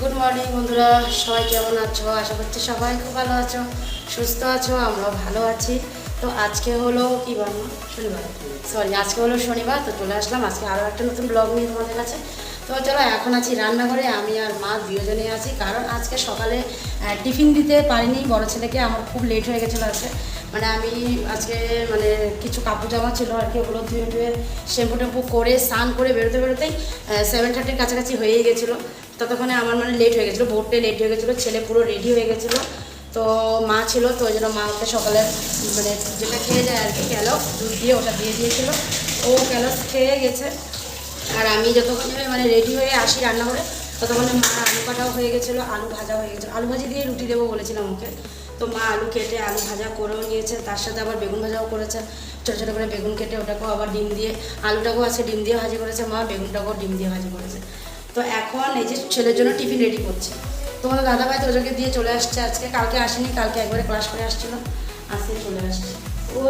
Good morning বন্ধুরা। সবাই কেমন আছো? আশা করছি সবাই খুব ভালো আছো, সুস্থ আছো, আমরাও ভালো আছি। তো আজকে হলো কি মা? শনিবার। সরি আজকে হলো শনিবার, তো চলে আসলাম। আজকে আরও একটা নতুন ব্লগ নিয়ে তোমাদের কাছে। তো চলো, এখন আছি রান্নাঘরে। আমি আর মা দুজনেই আছি, কারণ আজকে সকালে টিফিন দিতে পারিনি। বড় ছেলেকে আমার খুব লেট হয়ে গেছিল আজকে। মানে আমি আজকে মানে কিছু কাপড় জামা ছিল আর কি, ওগুলো ধুয়ে ধুয়ে শ্যাম্পু টেম্পু করে, স্নান করে বেরোতে বেরোতেই সেভেন থার্টির কাছাকাছি হয়েই গেছিল। ততক্ষণে আমার মানে লেট হয়ে গেছিল, ভোরটাই লেট হয়ে গেছিল, ছেলে পুরো রেডি হয়ে গেছিল। তো মা ছিল, তো ওই জন্য মা ওকে সকালে মানে যেটা খেয়ে যায় আর কি ক্যালস দুধ দিয়ে ওটা দিয়ে দিয়েছিলো। ও ক্যালস খেয়ে গেছে। আর আমি যতক্ষণে মানে রেডি হয়ে আসি রান্না করে ততক্ষণে মা আলু কাটাও হয়ে গেছিল, আলু ভাজা হয়ে গেছিল। আলু ভাজি দিয়ে রুটি দেবো বলেছিলাম ওকে। তো মা আলু কেটে আলু ভাজা করেও নিয়েছে, তার সাথে আবার বেগুন ভাজাও করেছে। ছোটো ছোটো করে বেগুন কেটে ওটাকেও আবার ডিম দিয়ে, আলুটাকেও আছে ডিম দিয়ে ভাজি করেছে, মা বেগুনটাকেও ডিম দিয়ে ভাজি করেছে। তো এখন এই যে ছেলের জন্য টিফিন রেডি করছে। তোমাদের দাদাভাই তো ওদেরকে দিয়ে চলে আসছে আজকে। কালকে আসেনি, কালকে একবারে ক্লাস করে আসছিল। আজকে চলে আসছে। ও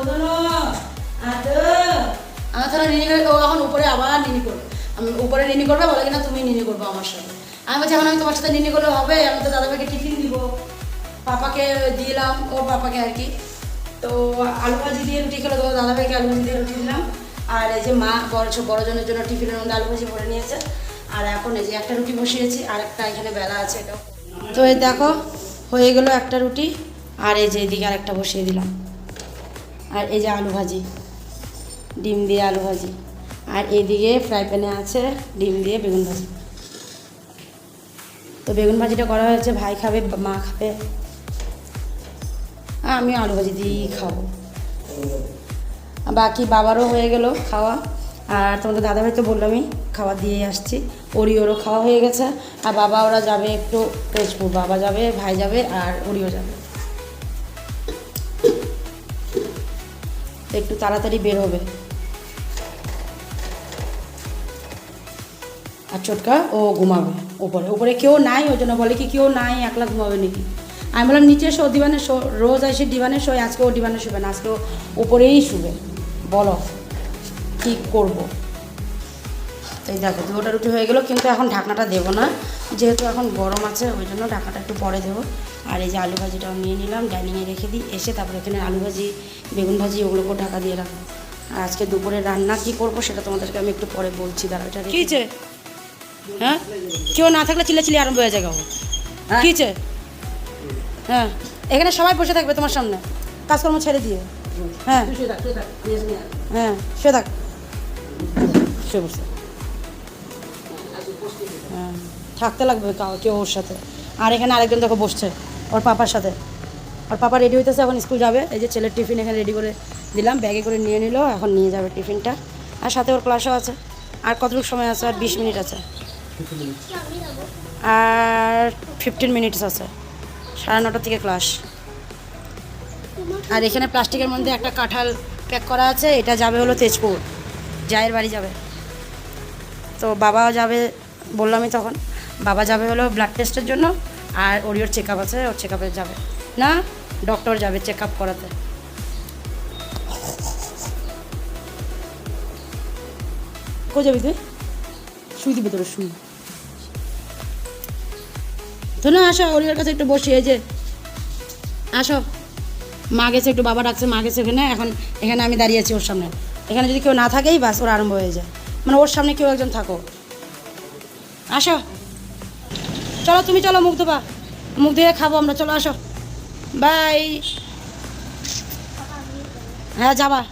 আমার তাহলে নিনি করে ও এখন উপরে আবার নিনি করবে। আমি উপরে নিনি করবে, বলে কিনা তুমি নিনি করব আমার সাথে। আমি বলছি, এখন আমি তোমার সাথে নিনি করলে হবে, আমি তো দাদাভাইকে টিফিন দিব। পাপাকে দিলাম, ও পাপাকে আর কি। তো আলু ভাজি দিয়ে রুটি খেলো, তোমার দাদাভাইকে আলু ভাজি দিয়ে রুটি দিলাম। আর এই যে মা বড় বড়জনের জন্য টিফিনের মধ্যে আলু ভাজি ভরে নিয়েছে। আর এখন এই যে একটা রুটি বসিয়েছি, আর একটা এখানে বেলা আছে তো এই দেখো, হয়ে গেল একটা রুটি, আর এই যে এদিকে আর একটা বসিয়ে দিলাম। আর এই যে আলু ভাজি, ডিম দিয়ে আলু ভাজি, আর এইদিকে ফ্রাই প্যানে আছে ডিম দিয়ে বেগুন ভাজি। তো বেগুন ভাজিটা করা হয়েছে, ভাই খাবে, মা খাবে। আমি আলু ভাজি দিয়েই খাব। বাকি বাবারও হয়ে গেল খাওয়া। আর তোমাদের দাদাভাই তো বললামই খাওয়া দিয়ে আসছি। ওরিওরও খাওয়া হয়ে গেছে। আর বাবা ওরা যাবে একটু তেজপুর, বাবা যাবে, ভাই যাবে আর ওরিও যাবে। একটু তাড়াতাড়ি বের হবে। আর ছোটকা ও ঘুমাবে ওপরে। উপরে কেউ নাই, ওই জন্য বলে কি কেউ নাই, একলা ঘুমাবে নাকি? আমি বললাম, নিচে শো, দিবানে শো, রোজ আসে ডিবানে শোয়, আজকে ও ডিবানে শুবে না, আজকে উপরেই শুবে। বলো। কী করব? এই দেখো দুটা রুটি হয়ে গেলো কিন্তু এখন ঢাকনাটা দেবো না। যেহেতু এখন গরম আছে ওই জন্য ঢাকনাটা একটু পরে দেবো। আর এই যে আলু ভাজিটাও নিয়ে নিলাম ডাইনিংয়ে রেখে দিই। এসে তারপরে এখানে আলু ভাজি বেগুন ভাজি ওগুলোকেও ঢাকা দিয়ে রাখব। আর আজকে দুপুরে রান্না কি করব সেটা তোমাদেরকে আমি একটু পরে বলছি। দাঁড়া এটা কী হ্যাঁ? কেউ না থাকলে চিল্লাচিল্লি আরম্ভ হয়ে যায় কী হয়েছে হ্যাঁ। এখানে সবাই বসে থাকবে তোমার সামনে। কাজকর্ম ছেড়ে দিয়ে। হ্যাঁ। হ্যাঁ শুয়ে থাক। হ্যাঁ থাকতে লাগবে কেউ ওর সাথে। আর এখানে আরেকজন দেখো বসছে, ওর পাপার সাথে। ওর পাপা রেডি হইতেছে, এখন স্কুল যাবে। এই যে ছেলের টিফিন এখানে রেডি করে দিলাম ব্যাগে করে নিয়ে নিল, এখন নিয়ে যাবে টিফিনটা। আর সাথে ওর ক্লাসও আছে। আর কতটুকু সময় আছে? আর বিশ মিনিট আছে। আর ফিফটিন মিনিটস আছে। সাড়ে নটা থেকে ক্লাস আর এখানে প্লাস্টিকের মধ্যে একটা কাঁঠাল প্যাক করা আছে, এটা যাবে হলো তেজপুর। জায়ের বাড়ি যাবে। তো বাবাও যাবে বললামই তখন। বাবা যাবে হলো ব্লাড টেস্টের জন্য আর ওর ওর চেক আছে, ওর চেক আপে যাবে। না ডক্টর যাবে চেক আপ করাতে। কো যাবি তুই? শুই দিবে তোর, শুই। তো না আসো ওরিয়ার কাছে একটু বসি, এই যে। আসো। মা গেছে, একটু বাবা ডাকছে, মা গেছে এখানে এখন এখানে আমি দাঁড়িয়ে আছি ওর সামনে। এখানে যদি কেউ না থাকেই বাস, ওর আরম্ভ হয়ে যায়। মানে ওর সামনে কেউ একজন থাকো। আসো। চলো, তুমি চলো, মুখ ধোবা। মুখ ধুয়ে খাব আমরা, চলো, আসো। বাই। হ্যাঁ যাবা।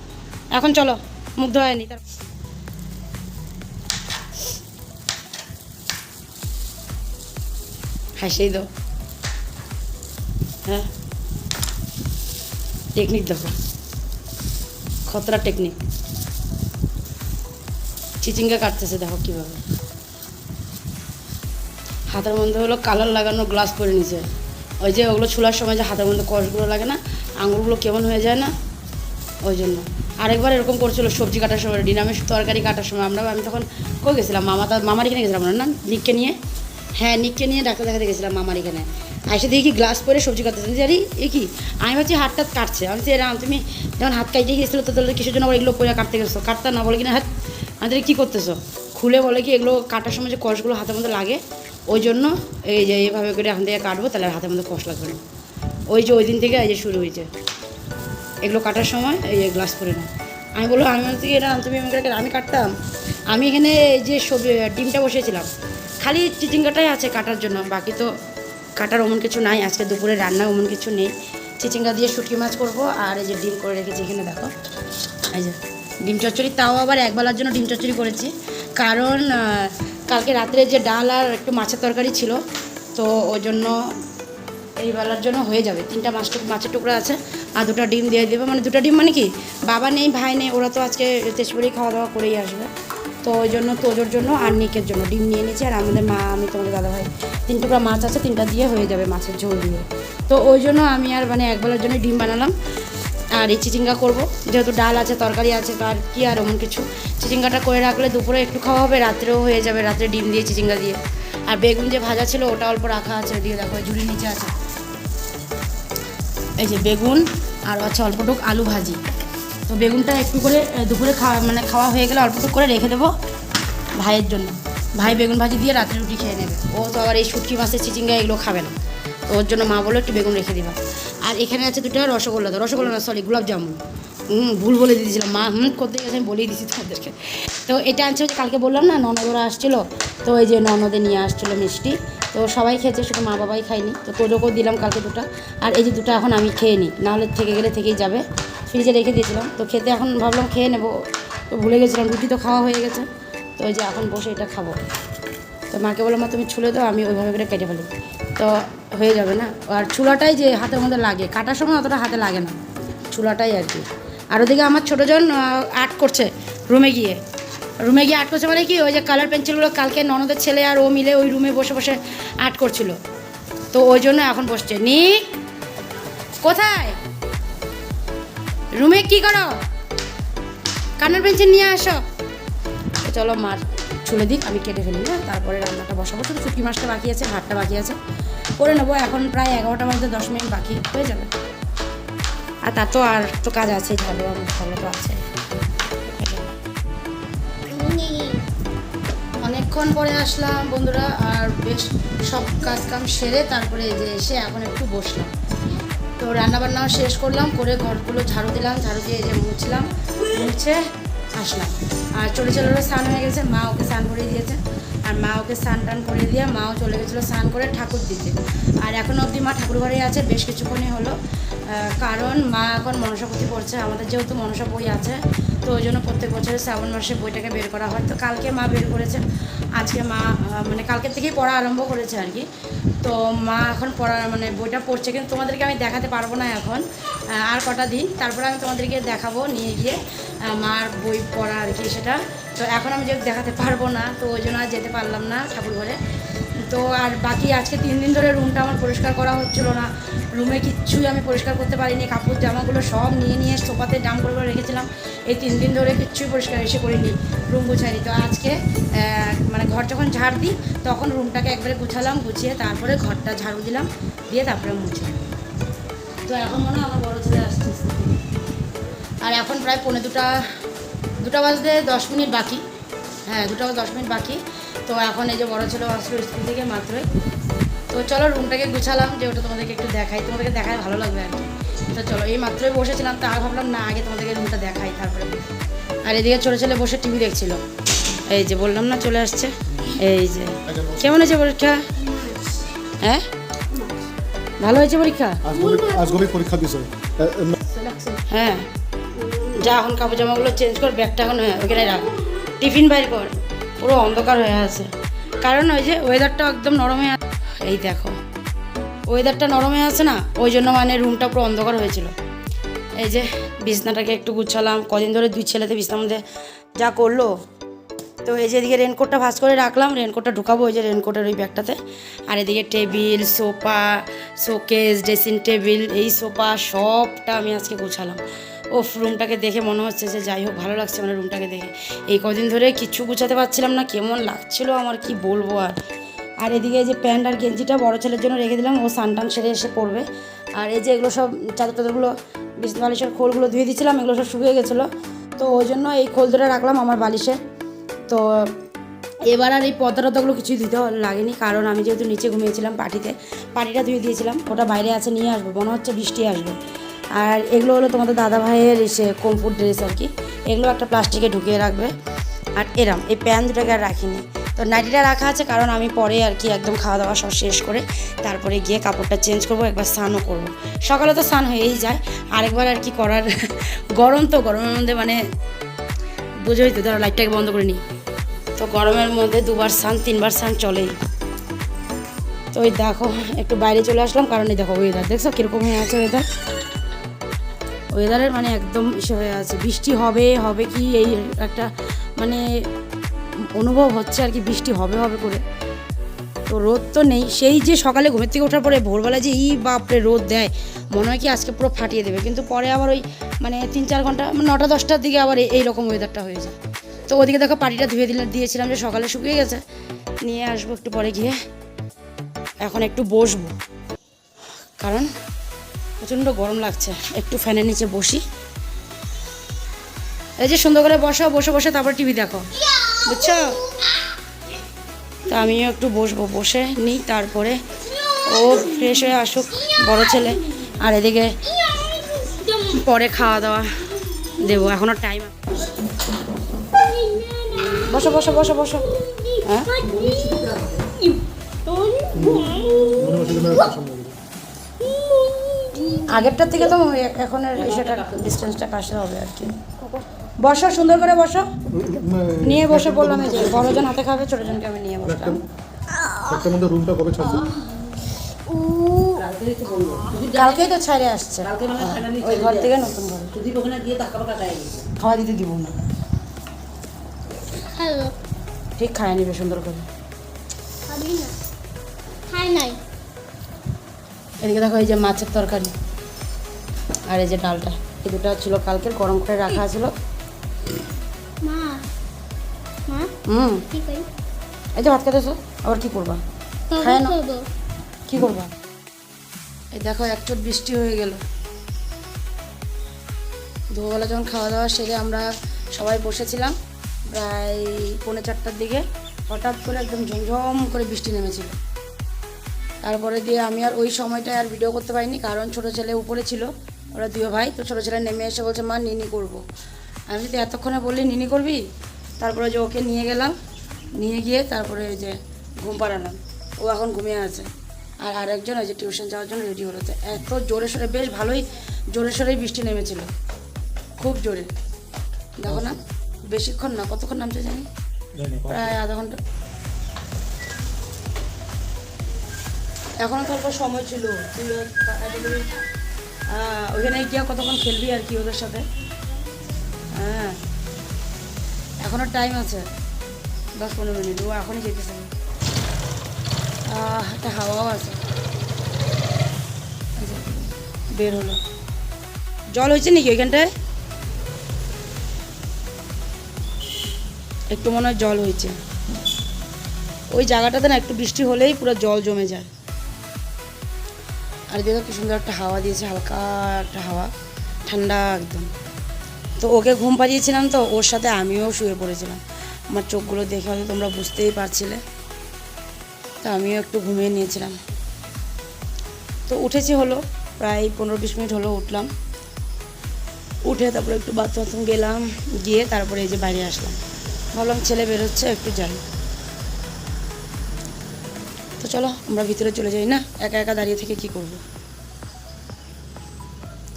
এখন চলো, মুখ ধোয়ায়নি তার হাসিই দাও। হ্যাঁ। টেকনিক দেখো। খতরা টেকনিক। চিচিঙ্গা কাটতেছে দেখো কীভাবে। হাতের মধ্যে হলো কালার লাগানো গ্লাস পরে নিছে। ওই যে ওগুলো ছোলার সময় যে হাতের মধ্যে কষগুলো লাগে না আঙুরগুলো কেমন হয়ে যায় না? ওই জন্য। আরেকবার এরকম করছিল সবজি কাটার সময় ডিনামের তরকারি কাটার সময়। আমরা আমি তখন কই গেছিলাম? মামা তার মামার এখানে গেছিলাম না? নিককে নিয়ে? হ্যাঁ নিককে নিয়ে ডাক্তার দেখাতে গেছিলাম মামার এখানে। এসে দেখি গ্লাস পরে সবজি কাটতেছে। জানি এই কি? আমি ভাবছি হাতটা কাটছে। আমি বলছি, এরকম তুমি যখন হাত কাটিয়ে গিয়েছিল তো তাহলে কিসের জন্য আবার এগুলো পরে কাটতে গেছো? কাটতে না বলে কিনা হাত আমি তাহলে কী করতেছো? খুলে বলে কি এগুলো কাটার সময় যে কষগুলো হাতের মধ্যে লাগে ওই জন্য এই যে এইভাবে করে এখান থেকে কাটবো তাহলে হাতের মধ্যে কষ লাগবে না। ওই যে ওই দিন থেকে এই যে শুরু হয়েছে। এগুলো কাটার সময় এই যে গ্লাস পরে না আমি বলল আমি বলছি কি, এটা তুমি আমাকে আমি কাটতাম। আমি এখানে এই যে সবজি ডিমটা বসিয়েছিলাম। খালি চিচিঙ্গাটাই আছে কাটার জন্য বাকি তো কাটার অমন কিছু নাই। আজকে দুপুরে রান্না অমন কিছু নেই। চিচিঙ্গা দিয়ে শুটকি মাছ করব আর এই যে ডিম করে রেখেছি এখানে দেখো। এই যে ডিম চচ্চড়ি, তাও আবার একবেলার জন্য ডিম চচ্চড়ি করেছি। কারণ কালকে রাত্রে যে ডাল আর একটু মাছের তরকারি ছিল, তো ওই জন্য এই বেলার জন্য হয়ে যাবে। তিনটা মাছ মাছের টুকরা আছে, আর দুটো ডিম দিয়ে দেবে। মানে দুটো ডিম মানে কি? বাবা নেই, ভাই নেই, ওরা তো আজকে তেজপুরেই খাওয়া দাওয়া করেই আসবে। তো ওই জন্য তোজোর জন্য আর নিকের জন্য ডিম নিয়ে নিয়েছি আর আমাদের মা, আমি তোমাদের দাদা ভাই তিন টুকরা মাছ আছে, তিনটা দিয়ে হয়ে যাবে মাছের ঝোল দিয়ে। তো ওই জন্য আমি আর মানে একবেলার জন্য ডিম বানালাম। আর এই চিচিঙ্গা করব। যেহেতু ডাল আছে, তরকারি আছে, তো আর কি আর এমন কিছু? চিচিঙ্গাটা করে রাখলে দুপুরে একটু খাওয়া হবে, রাত্রেও হয়ে যাবে, রাত্রে ডিম দিয়ে চিচিঙ্গা দিয়ে। আর বেগুন যে ভাজা ছিল, ওটা অল্প রাখা আছে, দিয়ে দেখো ঝুড়ি নিচে আছে। এই যে বেগুন, আর আছে অল্পটুক আলু ভাজি। তো বেগুনটা একটু করে দুপুরে খাওয়া মানে খাওয়া হয়ে গেলে অল্পটুক করে রেখে দেবো ভাইয়ের জন্য। ভাই বেগুন ভাজি দিয়ে রাত্রে রুটি খেয়ে নেবে। ও তো আবার এই শুটকি মাছের চিচিঙ্গা এগুলো খাবে না। তো ওর জন্য মা বলল একটু বেগুন রেখে দিবা। আর এখানে আছে দুটো রসগোল্লা রসগোল্লা না সরি জামুন। হুম, ভুল বলে দিয়েছিলাম। মা, হুম, করতে গেছে আমি বলেই দিয়েছি তোমাদেরকে। তো এটা আনছে হচ্ছে কালকে বললাম না, ননদরা আসছিল। তো এই যে ননদে নিয়ে আসছিল মিষ্টি। তো সবাই খেয়েছে, শুধু মা বাবাই খায়নি। তো তোদেরকেও দিলাম কালকে দুটো। আর এই যে দুটো এখন আমি খেয়ে নিই নাহলে থেকে গেলে থেকেই যাবে। ফ্রিজে রেখে দিয়েছিলাম। তো খেতে এখন ভাবলাম খেয়ে নেব। তো ভুলে গেছিলাম, রুটি তো খাওয়া হয়ে গেছে। তো ওই যে এখন বসে এটা খাব। তো মাকে বললাম, মা, তুমি ছুলে দাও, আমি ওইভাবে করে কেটে ফেলি। তো হয়ে যাবে না। আর চুলাটাই যে হাতের মধ্যে লাগে, কাটার সময় অতটা হাতে লাগে না। চুলাটাই আর কি। আর ওদিকে আমার ছোটোজন আর্ট করছে রুমে গিয়ে। রুমে গিয়ে আর্ট করছে মানে কি, ওই যে কালার পেন্সিলগুলো কালকে ননদের ছেলে আর ও মিলে ওই রুমে বসে বসে আর্ট করছিল। তো ওই জন্য এখন বসছে। নি কোথায়? রুমে কি করো? কানের পেন্সিল নিয়ে আসো। চলো মার ছুলে দিক, আমি কেটে ফেলি না তারপরে রান্নাটা বসাবো। শুধু শুটকি মাছটা বাকি আছে, ভাতটা বাকি আছে। করে নেব, এখন প্রায় এগারোটা বাজতে দশ মিনিট বাকি, হয়ে যাবে। আর তার তো আর তো কাজ আছে আমার ভালো তো আছে। অনেকক্ষণ পরে আসলাম বন্ধুরা, আর বেশ সব কাজ কাম সেরে তারপরে যে এসে এখন একটু বসলাম। তো রান্নাবান্নাও শেষ করলাম, করে ঘরগুলো ঝাড়ু দিলাম, ঝাড়ু দিয়ে যে মুছলাম, মুছে আসলাম। আর চলে চলে স্নান হয়ে গেছে, মা ওকে স্নান করিয়ে দিয়েছে। আর মা ওকে স্নান টান করে দিয়ে মাও চলে গেছিল স্নান করে ঠাকুর দিতে। আর এখন অবধি মা ঠাকুর ঘরে আছে, বেশ কিছুক্ষণই হলো। কারণ মা এখন মনসাপতি পড়ছে আমাদের যেহেতু মনসা বই আছে তো ওই জন্য প্রত্যেক বছরে শ্রাবণ মাসে বইটাকে বের করা হয়। তো কালকে মা বের করেছে আজকে মা মানে কালকে থেকেই পড়া আরম্ভ করেছে আর কি। তো মা এখন পড়া মানে বইটা পড়ছে। কিন্তু তোমাদেরকে আমি দেখাতে পারব না এখন আর কটা দিন। তারপরে আমি তোমাদেরকে দেখাবো, নিয়ে গিয়ে মার বই পড়া আর কি সেটা। তো এখন আমি যেহেতু দেখাতে পারব না, তো ওই জন্য আর যেতে পারলাম না ঠাকুর ঘরে। তো আর বাকি আজকে তিন দিন ধরে রুমটা আমার পরিষ্কার করা হচ্ছিল না। রুমে কিচ্ছুই আমি পরিষ্কার করতে পারিনি, কাপড় জামাগুলো সব নিয়ে নিয়ে সোফাতে ডাম করে করে রেখেছিলাম। এই তিন দিন ধরে কিচ্ছুই পরিষ্কার এসে করিনি রুম গুছাইনি। তো আজকে মানে ঘর যখন ঝাড় দিই, তখন রুমটাকে একবারে গুছালাম, গুছিয়ে তারপরে ঘরটা ঝাড়ু দিলাম, দিয়ে তারপরে মুছে। তো এখন মনে হয় আমার বড় ছেলে আসছে। আর এখন প্রায় পৌনে দুটা দুটা বাজতে দশ মিনিট বাকি। হ্যাঁ দুটা দশ মিনিট বাকি। তো এখন এই যে বড় ছেলে আসলো স্কুল থেকে মাত্রই। তো চলো রুমটাকে গুছালাম যে ওটা তোমাদেরকে একটু দেখাই। তোমাদেরকে দেখায় ভালো লাগবে আর কি। তো চলো এই মাত্রই বসেছিলাম তা ভাবলাম না আগে তোমাদেরকে রুমটা দেখাই তারপরে। আর এদিকে ছোটো ছেলে বসে টিভি দেখছিল। এই যে বললাম না চলে আসছে। এই যে। কেমন হয়েছে পরীক্ষা? হ্যাঁ? ভালো হয়েছে পরীক্ষা? পরীক্ষা হ্যাঁ। যা এখন কাপড় জামাগুলো চেঞ্জ কর ব্যাগটা এখন হ্যাঁ, ওখানে রাখ। টিফিন বাইর কর। পুরো অন্ধকার হয়ে আছে। কারণ ওই যে ওয়েদারটা একদম নরম এই দেখো ওয়েদারটা নরম আছে না, ওই জন্য মানে রুমটা পুরো অন্ধকার হয়েছিল। এই যে বিছনাটাকে একটু গুছালাম, কদিন ধরে দুই ছেলেতে বিছনার মধ্যে যা করল। তো এই যে এদিকে রেনকোটটা ভাঁজ করে রাখলাম রেনকোটটা ঢুকাবো ওই যে রেনকোটের ওই ব্যাগটাতে। আর এদিকে table, sofa, showcase dressing table এই সোফা সবটা আমি আজকে গোছালাম। ও রুমটাকে দেখে মনে হচ্ছে যে যাই হোক, ভালো লাগছে মানে রুমটাকে দেখে। এই কদিন ধরে কিচ্ছু গুছাতে পারছিলাম না, কেমন লাগছিল আমার, কি বলব আর। আর এদিকে যে প্যান্ট আর গেঞ্জিটা বড় ছেলের জন্য রেখে দিলাম, ও সানটান সেরে এসে পড়বে আর এই যে এগুলো সব চাদর টাদরগুলো, বিছনা বালিশের খোলগুলো ধুয়ে দিয়েছিলাম, এগুলো সব শুকিয়ে গেছিল। তো ওই জন্য এই খোল ধরে রাখলাম আমার বালিশে। তো এবার আর এই পদ্মা টদ্মাগুলো কিছুই দিতে লাগেনি, কারণ আমি যেহেতু নিচে ঘুমিয়েছিলাম পাটিতে, পাটিটা ধুয়ে দিয়েছিলাম, ওটা বাইরে আছে, নিয়ে আসব, মনে হচ্ছে বৃষ্টি আসবে। আর এগুলো হলো তোমাদের দাদা ভাইয়ের এসে কমফোর্ট ড্রেস আর কি। এগুলো একটা প্লাস্টিকে ঢুকিয়ে রাখবে। আর এরম, এই প্যান দুটাকে আর রাখিনি। তো নাইটিটা রাখা আছে কারণ আমি পরে আর কি একদম খাওয়া দাওয়া সব শেষ করে তারপরে গিয়ে কাপড়টা চেঞ্জ করব, একবার স্নানও করব। সকালে তো স্নান হয়েই যায়। আরেকবার আর কি করার গরম তো, গরমের মধ্যে মানে বুঝোই তো, ধরো লাইটটাকে বন্ধ করে নিই। তো গরমের মধ্যে দুবার স্নান, তিনবার স্নান চলেই। তো ওই দেখো, একটু বাইরে চলে আসলাম কারণ এই দেখো ওয়েদার দেখছ কীরকম হয়ে আছে ওয়েদার ওয়েদারের মানে একদম ইসে হয়ে আছে। বৃষ্টি হবে হবে কি, এই একটা মানে অনুভব হচ্ছে আর কি, বৃষ্টি হবে হবে করে। তো রোদ তো নেই। সেই যে সকালে ঘুমের থেকে ওঠার পরে ভোরবেলা যে ই বাপরে রোদ দেয়, মনে হয় কি আজকে পুরো ফাটিয়ে দেবে। কিন্তু পরে আবার ওই মানে তিন চার ঘণ্টা মানে নটা দশটার দিকে আবার এই- রকম ওয়েদারটা হয়ে যায়। তো ওদিকে দেখো পাটিটা ধুয়ে দিলে, দিয়েছিলাম যে সকালে শুকিয়ে গেছে। নিয়ে আসব একটু পরে গিয়ে। এখন একটু বসবো। কারণ প্রচণ্ড গরম লাগছে। একটু ফ্যানের নিচে বসি। এই যে সুন্দর করে বসো বসে বসে, তারপর টিভি দেখো। বুঝছ? তা আমিও একটু বসবো, বসে নিই, তারপরে ও ফ্রেশ হয়ে আসুক, বড় ছেলে। আর এদিকে পরে খাওয়া দাওয়া দেবো এখনও টাইম বসো বসো বসো বসো। হ্যাঁ মনে হচ্ছে যেন একটা সম্ভব। আগেরটার থেকে তো এখন সেটা ডিস্টেন্সটা কাছে হবে আর কি। বসো সুন্দর করে বসো। নিয়ে বসে বললাম যে বড়জন হাতে খাবে ছোটজনকে আমি নিয়ে বসলাম। একটা রুমটা কবে ছাড়ছে কালকেই তো ছাড়ে আসছে। ওই ঘর থেকে নতুন ঘর। খাওয়া দিতে দিব না। ঠিক খায় নিবে সুন্দর করে। এদিকে দেখো এই যে মাছের তরকারি। আর এই যে ডালটা এই দুটো ছিল কালকে গরম করে রাখা ছিল। হুম। এই যে ভাত খেতেছো আবার কি করবা? খায় না। করব। কি করবা? এই দেখো এক চোট বৃষ্টি হয়ে গেল। দুপুরবেলা যখন খাওয়া দাওয়া সেরে আমরা সবাই বসেছিলাম প্রায় পৌনে চারটার দিকে। হঠাৎ করে একদম ঝমঝম করে বৃষ্টি নেমেছিল। তারপরে দিয়ে আমি আর ওই সময়টায় আর ভিডিও করতে পারিনি কারণ ছোটো ছেলে উপরে ছিল। ওরা দুই ভাই তো ছোটো ছেলে নেমে এসে বলছে মা নিনি করব। আমি যদি এতক্ষণে বললি নিনি করবি? তারপরে যে ওকে নিয়ে গেলাম নিয়ে গিয়ে তারপরে ওই যে ঘুম পাড়ালাম। ও এখন ঘুমিয়ে আছে। আর আরেকজন ওই যে টিউশন যাওয়ার জন্য রেডি হলো। তো এত জোরে সোরে বেশ ভালোই জোরে সোরেই বৃষ্টি নেমেছিল। খুব জোরে। দেখো না বেশিক্ষণ না কতক্ষণ নামছে জানি? প্রায় আধা ঘণ্টা। এখনও তো অল্প সময় ছিল। তুই ওইখানে গিয়া কতক্ষণ খেলবি আর কি ওদের সাথে? হ্যাঁ। এখনও টাইম আছে। দশ পনেরো মিনিট। ও এখনই যেতেছে। একটা হাওয়াও আছে। বের হলো। জল হয়েছে নাকি ওইখানটায়? একটু মনে হয় জল হয়েছে। ওই জায়গাটাতে না একটু বৃষ্টি হলেই পুরো জল জমে যায়। আর দেখো কি সুন্দর একটা হাওয়া দিয়েছে, হালকা একটা হাওয়া, ঠান্ডা একদম। তো ওকে ঘুম পাড়িয়েছিলাম তো, ওর সাথে আমিও শুয়ে পড়েছিলাম। আমার চোখগুলো দেখে হয়তো তোমরা বুঝতেই পারছিলে। তো আমিও একটু ঘুমিয়ে নিয়েছিলাম। তো উঠেছি হলো, প্রায় পনেরো বিশ মিনিট হলো উঠলাম। উঠে তারপরে একটু বাথরুম গেলাম, গিয়ে তারপরে এই যে বাইরে আসলাম। ভাবলাম ছেলে বেরোচ্ছে, একটু যাই। চলো, আমরা ভিতরে চলে যাই, না? একা একা দাঁড়িয়ে থেকে কি করব?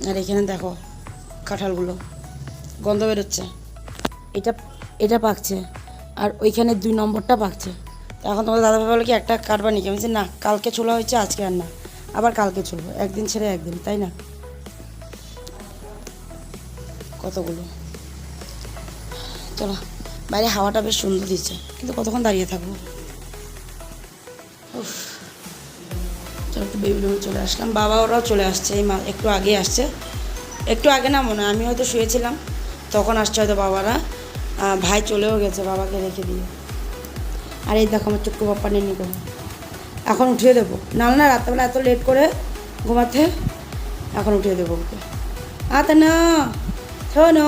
আর এখানে দেখো, কাঁঠালগুলো। গন্ধ বেরোচ্ছে। এটা এটা পাকছে। আর ওইখানে দুই নম্বরটা পাকছে। এখন তোমার দাদা ভাই বলে কি, একটা কাটবা নাকি? আমি না, কালকে ছোলা হয়েছে, আজকে আর না। আবার কালকে চলবো একদিন ছেড়ে একদিন, তাই না? কতগুলো? চলো, বাইরে হাওয়াটা বেশ সুন্দর দিচ্ছে, কিন্তু কতক্ষণ দাঁড়িয়ে থাকব? চলো একটু বেবি রুমে চলে আসলাম। বাবা ওরাও চলে আসছে, এই মা একটু আগে আসছে। একটু আগে না মনে আমি হয়তো শুয়েছিলাম। তখন আসছে হয়তো বাবারা। ভাই চলেও গেছে বাবাকে রেখে দিয়ে। আর এই দেখো, আমার চুটকু বাপ্পা নেই করে এখন উঠিয়ে দেবো। না না রাত্রেবেলা এত লেট করে ঘুমাতে এখন উঠিয়ে দেবো ওকে। আতে না, শোনো।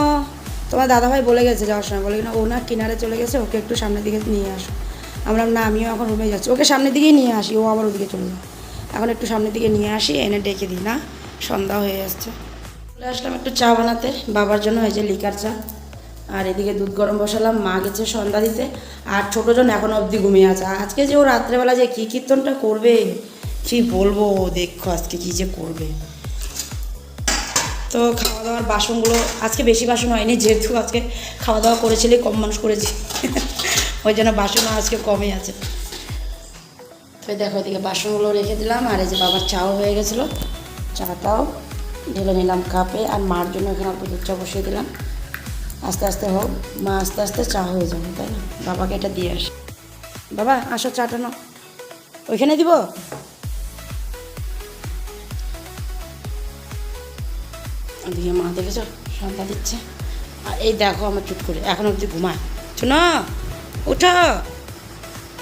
তোমার দাদাভাই বলে গেছে যাওয়ার সময়। বলে কিনা ও না কিনারে চলে গেছে, ওকে একটু সামনের দিকে নিয়ে আসো। আমরা না, আমিও এখন রুমে যাচ্ছি। ওকে সামনের দিকেই নিয়ে আসি, ও আবার ওদিকে চলে যায়। এখন একটু সামনের দিকে নিয়ে আসি, এনে ডেকে দিই, না? সন্ধ্যা হয়ে আসছে। চলে আসলাম একটু চা বানাতে, বাবার জন্য হয়েছে লিকার চা। আর এদিকে দুধ গরম বসালাম, মা গেছে সন্ধ্যা দিতে, আর ছোটোজন এখন অবধি ঘুমিয়ে আছে। আজকে যে ও রাত্রেবেলা যে কী কীর্তনটা করবে, কী বলব ও, দেখো আজকে কী যে করবে। তো খাওয়া দাওয়ার বাসনগুলো, আজকে বেশি বাসন হয়নি, যেহেতু আজকে খাওয়া দাওয়া করেছিলি, কম মানুষ করেছি। ওই জন্য বাসনও আজকে কমই আছে। তো দেখো, এদিকে বাসনগুলো রেখে দিলাম, আর এই যে বাবার চাও হয়ে গেছিল। চাটাও ঢেলে নিলাম কাপে, আর মার জন্য এখানে অল্প দুধ চা বসিয়ে দিলাম। আস্তে আস্তে হোক, মা আস্তে আস্তে চা হয়ে যাবে, তাই না? বাবাকে এটা দিয়ে আসি। বাবা, আসো চাটা নাও। ওইখানে দিব? ওদিকে মা দেখেছ? সন্ধ্যা দিচ্ছে। আর এই দেখো, আমার চুপ করে, এখন অবধি ঘুমায়। শোনো উঠো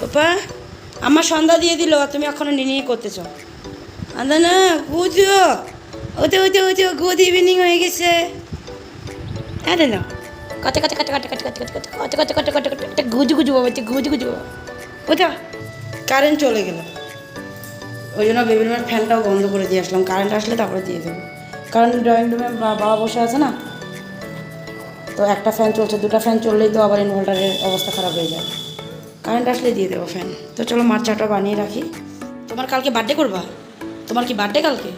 পাপা আমার সন্ধ্যা দিয়ে দিল তুমি এখনও নিয়ে করতেছ আদা না বুঝো ওতে ওতে ওতে গুড ইভিনিং হয়ে গেছে হ্যাঁ না কতে কতে কতে কতে কতে কতে কতে কতে কতে কতে কতে কতে কতে গুজু গুজু বাবা গুজু গুজু বাবা ওটা কারেন্ট চলে গেল ওই জন্য রুমের ফ্যানটাও বন্ধ করে দিয়ে আসলাম কারেন্ট আসলে তারপরে দিয়ে দেবো কারণ ড্রয়িং রুমে বাবা বসে আছে না তো একটা ফ্যান চলছে, দুটো ফ্যান চললেই তো আবার ইনভার্টারের অবস্থা খারাপ হয়ে যায়। কারেন্ট আসলে দিয়ে দেবো ফ্যান তো চলো মার চাটা বানিয়ে রাখি। তোমার কালকে বার্থডে করবা? তোমার কি বার্থডে কালকে?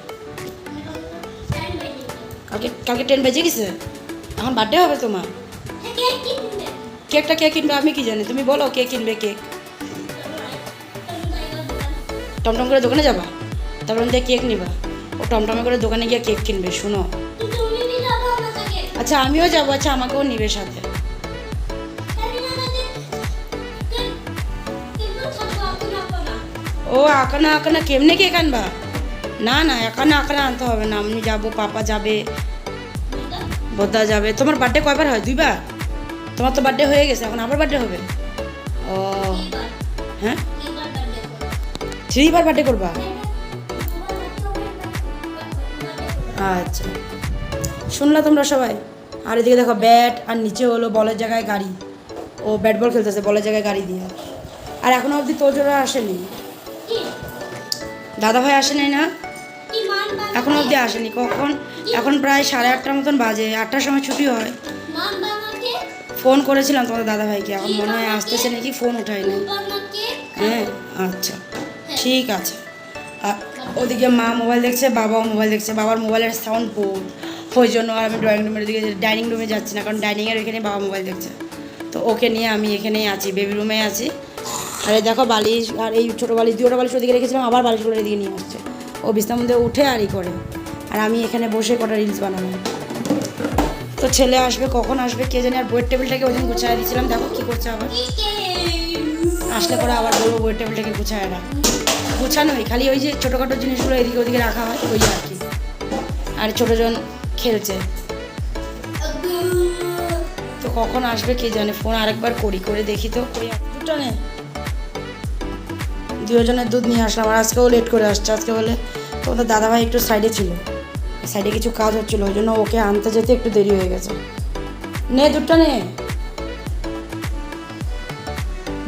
কালকে কালকে টেন বেজে গেছে? এখন বার্থডে হবে তোমার? কেকটা কে কিনবে আমি কি জানি। তুমি বলো কে কিনবে কেক টমটম করে দোকানে যাবা? তারপর দিয়ে কেক নিবা। ও টমটমে করে দোকানে গিয়ে কেক কিনবে, শুনো। আচ্ছা আমিও যাব। আচ্ছা আমাকেও নিবে সাথে। ও, আঁকানা আঁকানা, কেমনে কেক আনবা না না একানা আঁকানা আনতে হবে না। আমি যাব, পাপা যাবে, বোদ্দা যাবে। তোমার বার্থডে কয়বার হয়? দুইবার? তোমার তো বার্থডে হয়ে গেছে, এখন আবার বার্থডে হবে? ও হ্যাঁ? থ্রিবার বার্থডে করবা? আচ্ছা। শুনলা তোমরা সবাই? আর এদিকে দেখো ব্যাট আর নিচে হলো বলের জায়গায় গাড়ি। ও ব্যাট বল খেলতেছে, বলের জায়গায় গাড়ি দিয়ে। আর এখনও অবধি তোজোরা আসেনি? দাদা ভাই আসেনি না? এখনও অবধি আসেনি, কখন? এখন প্রায় সাড়ে আটটার মতন বাজে, আটটার সময় ছুটি হয়। ফোন করেছিলাম তোমাদের দাদা ভাইকে এখন মনে হয় আসতেছে নাকি, ফোন উঠায় নাই হ্যাঁ আচ্ছা ঠিক আছে। ওদিকে মা মোবাইল দেখছে, বাবাও মোবাইল দেখছে, বাবার মোবাইলের সাউন্ড ফুল ওই জন্য আর আমি ড্রয়িং রুমের দিকে ডাইনিং রুমে যাচ্ছি না, কারণ ডাইনিংয়ের ওইখানে বাবা মোবাইল দেখছে। তো ওকে নিয়ে আমি এখানেই আছি বেবি রুমে আছি। আর এই দেখো বালিশ, আর এই ছোটো বালিশ, দুটো বালিশ ওদিকে রেখেছিলাম, আবার বালিশগুলো এদিকে নিয়ে আসছে। ও বিছনার মধ্যে উঠে আর ই করে। আর আমি এখানে বসে কটা রিলস বানালাম তো ছেলে আসবে, কখন আসবে কে জানি, আর বইয়ের টেবিলটাকে ওই দিন গুছাই দিয়েছিলাম। দেখো কী করছে আবার। আসলে পরে আবার বলব বইয়ের টেবিলটাকে গুছায় রাখ। গুছানোই, খালি ওই যে ছোটোখাটো জিনিসগুলো এদিকে ওদিকে রাখা হয়, ওই আর কি। আর ছোটোজন খেলছে। তো কখন আসবে কে জানে ফোন আরেকবার করি, করে দেখি তো। দুটো নে। দুজনের দুধ নিয়ে আসলাম, আর আজকেও লেট করে আসছে। আজকে বলে তোমাদের দাদাভাই একটু সাইডে ছিল। সাইডে কিছু কাজ হচ্ছিল, ওই জন্য ওকে আনতে যেতে একটু দেরি হয়ে গেছে। নে দুধটা নে।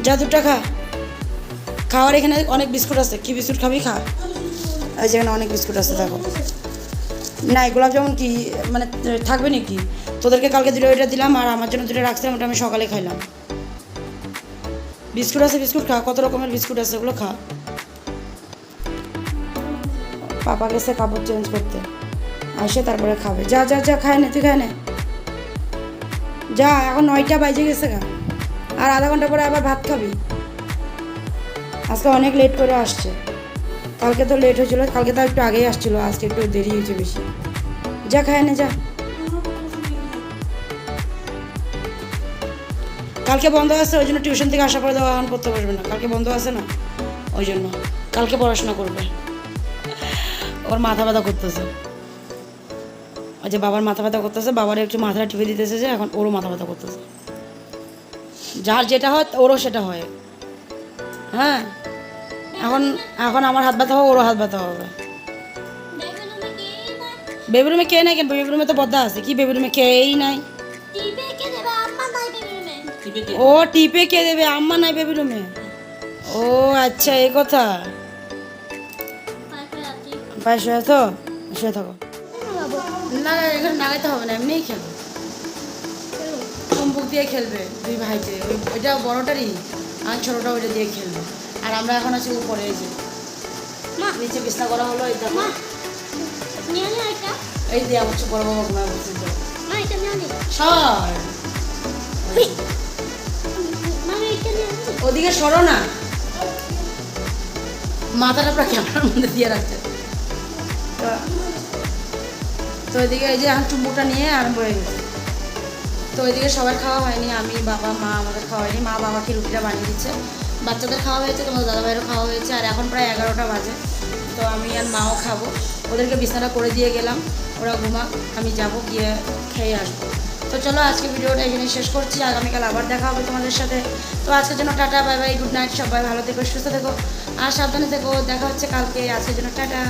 যা দুধটা খা। খাওয়ার এখানে অনেক বিস্কুট আছে। কি বিস্কুট খাবি খা। এই যেখানে অনেক বিস্কুট আছে, দেখো। না গোলাপ যেমন কি মানে থাকবে নাকি? তোদেরকে কালকে দুটো ওইটা দিলাম আর আমার জন্য দুটো রাখছিলাম, ওটা আমি সকালে খাইলাম। বিস্কুট আছে, বিস্কুট খা, কত রকমের বিস্কুট আছে, ওগুলো খা। পাপা গেছে কাপড় চেঞ্জ করতে। আসে তারপরে খাবে। যা যা যা, খায় না, তুই খায় না। যা, এখন নয়টা বাজে গেছে গা। আর আধা ঘণ্টা পরে আবার ভাত খাবি। আজকে অনেক লেট করে আসছে। কালকে তো লেট হয়েছিল, কালকে তো একটু আগেই আসছিল, আজকে একটু দেরি হয়েছে বেশি। যা, খায় না, যা। কালকে বন্ধ আছে, ওই জন্য টিউশন থেকে আসার পরে দেওয়া এখন পড়তে পারবে না। কালকে বন্ধ আছে না, ওই জন্য। কালকে পড়াশোনা করবে। ওর মাথা ব্যথা করতেছে। ওই যে বাবার মাথা ব্যথা করতেছে, বাবার একটু মাথাটা টিপে দিতেছে যে, এখন ওরও মাথা ব্যথা করতেছে। যার যেটা হয়, ওরও সেটা হয়। হ্যাঁ? এখন এখন আমার হাত ব্যথা হবে ওরও হাত ব্যথা হবে বেবি রুমে কে নাই কেন বেবি রুমে তো বদ্ধা আছে কি বেবি রুমে কেই নাই ও টিপে কে দেবে আম্মা নাই বেবি রুমে ও আচ্ছা এই কথা পায়ে শুয়ে থাকো না এখানে নাগাইতে হবে না এমনিই খেলো চুম্বুক দিয়ে খেলবে দুই ভাইতে ওই ওইটা বড়টারই আর ছোটোটা ওইটা দিয়ে খেলবে আর আমরা এখন আছি উপরে এই যে। মা। নিচে বিছনা করা হলো এই দেখো। এই দিয়ে আমার বড় বাবা ঘুমায় বলছে যে। মা এটা নিয়ে নে। সর। ওদিকে সরো না। মাথাটা পুরো ক্যামেরার মধ্যে দিয়ে রাখছে। তো- তো ওইদিকে এই যে এখন চুম্বুকটা নিয়ে আরম্ভ হয়ে গেছে। তো ওইদিকে সবার খাওয়া হয়নি আমি বাবা মা আমাদের খাওয়া হয়নি। মা বাবাকে রুটিটা বানিয়ে দিচ্ছে। বাচ্চাদের খাওয়া হয়েছে, তোমাদের দাদাভাইয়েরও খাওয়া হয়েছে, আর এখন প্রায় এগারোটা বাজে। তো আমি আর মাও খাব। ওদেরকে বিছানা করে দিয়ে গেলাম, ওরা ঘুমাক, আমি যাব, গিয়ে খেয়ে আসব। তো চলো, আজকে ভিডিওটা এখানে শেষ করছি, আগামীকাল আবার দেখা হবে তোমাদের সাথে। তো আজকের জন্য tata, bye bye, good night, সবাই ভালো থেকো, সুস্থ থেকো, আর সাবধানে থেকো, দেখা হচ্ছে কালকে, আজকের জন্য টাটা।